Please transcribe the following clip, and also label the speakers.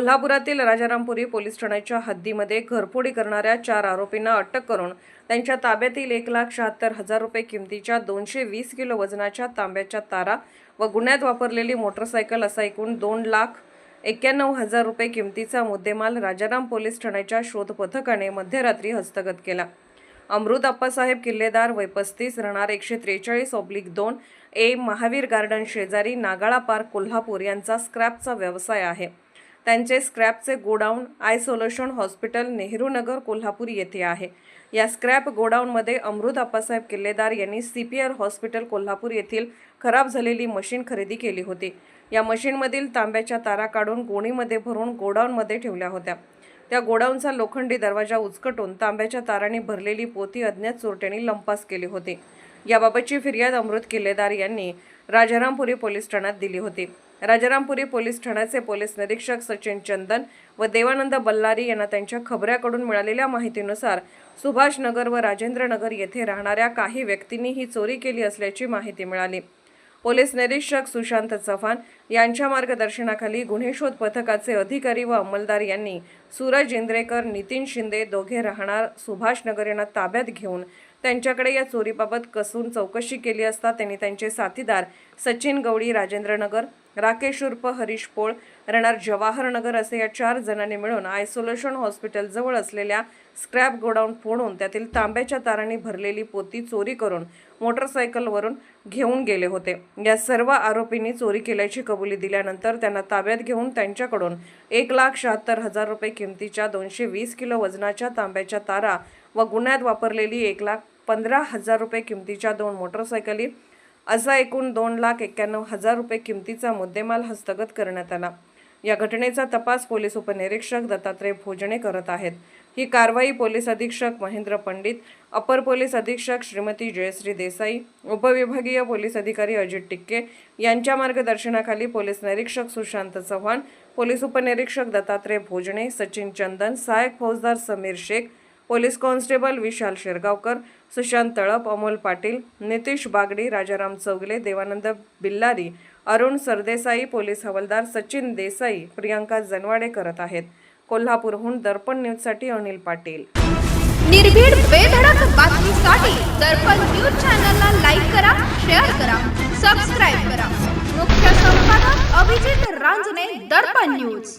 Speaker 1: कोल्हापुरातील राजारामपुरी पोलीस ठाण्याच्या हद्दीमध्ये घरफोडी करणाऱ्या चार आरोपींना अटक करून त्यांच्या ताब्यातील एक लाख शहात्तर हजार रुपये किमतीच्या दोनशे वीस किलो वजनाच्या तांब्याच्या तारा व गुन्ह्यात वापरलेली मोटरसायकल असा एकूण दोन लाख एक्क्याण्णव हजार रुपये किमतीचा मुद्देमाल राजाराम पोलीस ठाण्याच्या शोध पथकाने मध्यरात्री हस्तगत केला. अमृत अप्पासाहेब किल्लेदार वय पस्तीस राहणार एकशे त्रेचाळीस ऑब्लिक दोन ए महावीर गार्डन शेजारी नागाळा पार्क कोल्हापूर यांचा स्क्रॅपचा व्यवसाय आहे. त्यांचे स्क्रॅपचे godown eye hospital Nehru Nagar Kolhapur येथे आहे. या स्क्रॅप गोडाऊनमध्ये अमृत अप्पासाहेब किल्लेदार यांनी C P R hospital Kolhapur येथील खराब झालेली मशीन खरेदी केली होती. या मशीनमधील तांब्याच्या तारा काढून गोणीमध्ये भरून गोडाऊनमध्ये ठेवल्या होत्या. त्या गोडाऊनचा लोखंडी दरवाजा उचकटून तांब्याच्या तारांनी भरलेली पोती अज्ञात चोरट्यांनी लंपास केली होती. याबाबतची फिर्याद अमृत किल्लेदार यांनी राजारामपुरी पोलीस ठाण्यात दिली होती. राजारामपुरी पोलीस ठाण्याचे पोलीस निरीक्षक सचिन चंदन व देवानंद बल्लारी यांना त्यांच्या खबऱ्याकडून मिळालेल्या माहितीनुसार सुभाष नगर व राजेंद्र नगर येथे राहणाऱ्या काही व्यक्तींनी ही चोरी केली असल्याची माहिती मिळाली. पोलीस निरीक्षक सुशांत चव्हाण यांच्या मार्गदर्शनाखाली गुन्हे शोध पथकाचे अधिकारी व अंमलदार यांनी सूरज इंद्रेकर नितीन शिंदे दोघे राहणार सुभाषनगर यांना ताब्यात घेऊन त्यांच्याकडे या चोरीबाबत कसून चौकशी केली असता त्यांनी त्यांचे साथीदार सचिन गवळी राजेंद्रनगर राकेश उर्फ हरीश पोळ राहणार जवाहरनगर असे या चार जणांनी मिळून आयसोलेशन हॉस्पिटलजवळ असलेल्या स्क्रॅप गोडाऊन फोडून त्यातील तांब्याच्या तारांनी भरलेली पोती चोरी करून मोटरसायकलवरून घेऊन गेले होते. या सर्व आरोपींनी चोरी केल्याची कबुली दिल्यानंतर त्यांना ताब्यात घेऊन त्यांच्याकडून एक लाख शहात्तर हजार रुपये किमतीच्या दोनशे वीस किलो वजनाच्या तांब्याच्या तारा व गुन्ह्यात वापरलेली एक लाख पंधरा हजार रुपये किमतीच्या दोन मोटरसायकली. असा एकूण दोन लाख एक्क्याण्णव हजार रुपये किमतीचा मुद्देमाल हस्तगत करण्यात आला. या घटनेचा तपास पोलीस उपनिरीक्षक दत्तात्रय भोजने करत आहेत. ही कारवाई पोलीस अधीक्षक महेंद्र पंडित अपर पोलीस अधीक्षक श्रीमती जयश्री देसाई उपविभागीय पोलीस अधिकारी अजित टिक्के यांच्या मार्गदर्शनाखाली पोलीस निरीक्षक सुशांत चव्हाण पोलीस उपनिरीक्षक दत्तात्रय भोजने सचिन चंदन सहाय्यक फौजदार Sameer Shaikh police constable Vishal Shirgaonkar Sushant Talap Amol Patil Nitish Bagdi Rajaram Chougule Devanand Billari Arun Sardesai police हवालदार सचिन देसाई प्रियांका जनवाडे करत आहेत. कोल्हापूरहून दर्पण न्यूजसाठी अनिल पाटील.
Speaker 2: निर्भीड बेधडक बातमीसाठी दर्पण न्यूज चॅनलला लाईक करा शेअर करा सबस्क्राईब करा. मुख्य संपादक अभिजित रांजने दर्पण न्यूज.